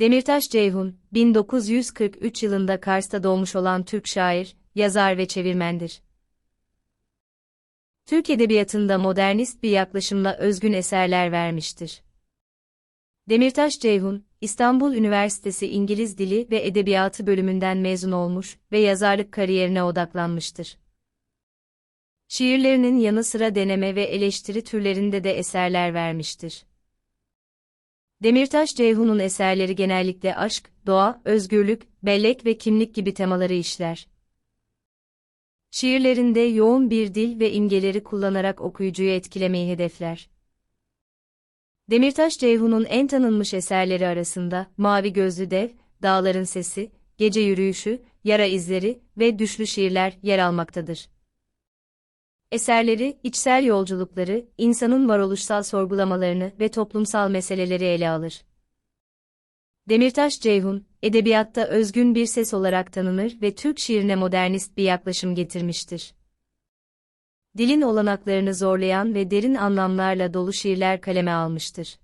Demirtaş Ceyhun, 1943 yılında Kars'ta doğmuş olan Türk şair, yazar ve çevirmendir. Türk edebiyatında modernist bir yaklaşımla özgün eserler vermiştir. Demirtaş Ceyhun, İstanbul Üniversitesi İngiliz Dili ve Edebiyatı bölümünden mezun olmuş ve yazarlık kariyerine odaklanmıştır. Şiirlerinin yanı sıra deneme ve eleştiri türlerinde de eserler vermiştir. Demirtaş Ceyhun'un eserleri genellikle aşk, doğa, özgürlük, bellek ve kimlik gibi temaları işler. Şiirlerinde yoğun bir dil ve imgeleri kullanarak okuyucuyu etkilemeyi hedefler. Demirtaş Ceyhun'un en tanınmış eserleri arasında Mavi Gözlü Dev, Dağların Sesi, Gece Yürüyüşü, Yara İzleri ve Düşlü Şiirler yer almaktadır. Eserleri, içsel yolculukları, insanın varoluşsal sorgulamalarını ve toplumsal meseleleri ele alır. Demirtaş Ceyhun, edebiyatta özgün bir ses olarak tanınır ve Türk şiirine modernist bir yaklaşım getirmiştir. Dilin olanaklarını zorlayan ve derin anlamlarla dolu şiirler kaleme almıştır.